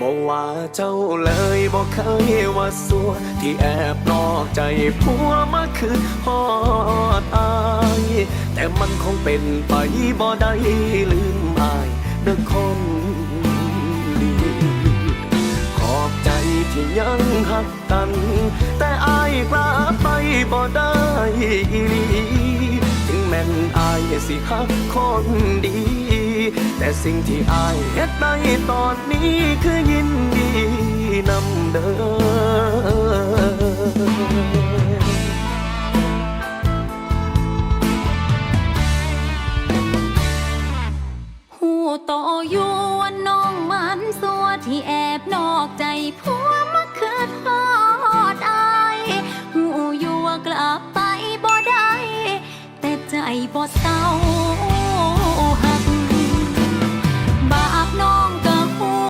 บอกว่าเจ้าเลยบอกเคยว่าสัว ที่แอบนอกใจผัวมาคือฮอดอายแต่มันคงเป็นไปบ่ได้ลืมอายเด้อคนดีขอบใจที่ยังหักกัน แต่อายกลับไปบ่ได้อีหลีถึงแม้นอายสิหักคนดี แต่สิ่งที่อายเฮ็ดได้ตอนนี้คือยินดีนำเด้อหูโตอยู่วันน้องมันสัวที่แอบนอกใจผัวมาคืดทอดอายหูอยู่วกลับไปบ่ได้ แต่ใจบ่เศร้า